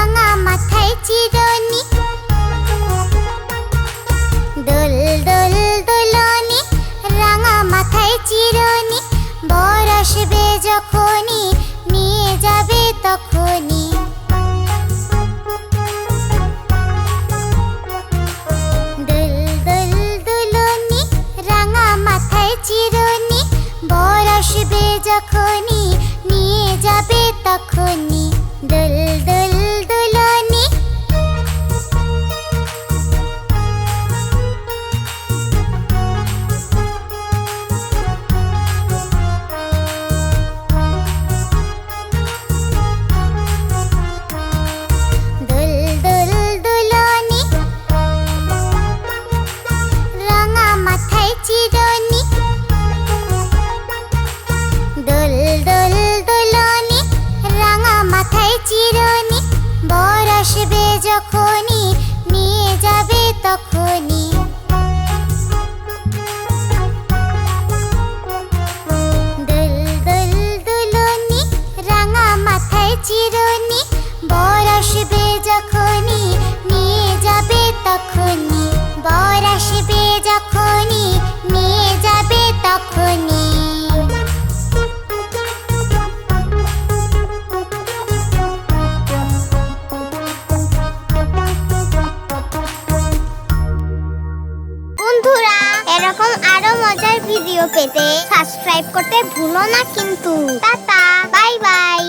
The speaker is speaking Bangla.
ভাঙা মাথায় চিরনি। দোল দোল, দোলনি, রাঙা মাথায় চিরনি। বর আসবে যখনই, নিয়ে যাবে তখনই। যখনই আসবে যখনই নিয়ে যাবে তখনই। দোল দুল দোলনি রাঙা মাথায় চিরনি বর আসবে যখনই এরকম আরও মজার ভিডিও পেতে সাবস্ক্রাইব করতে ভুলো না কিন্তু। Tata bye bye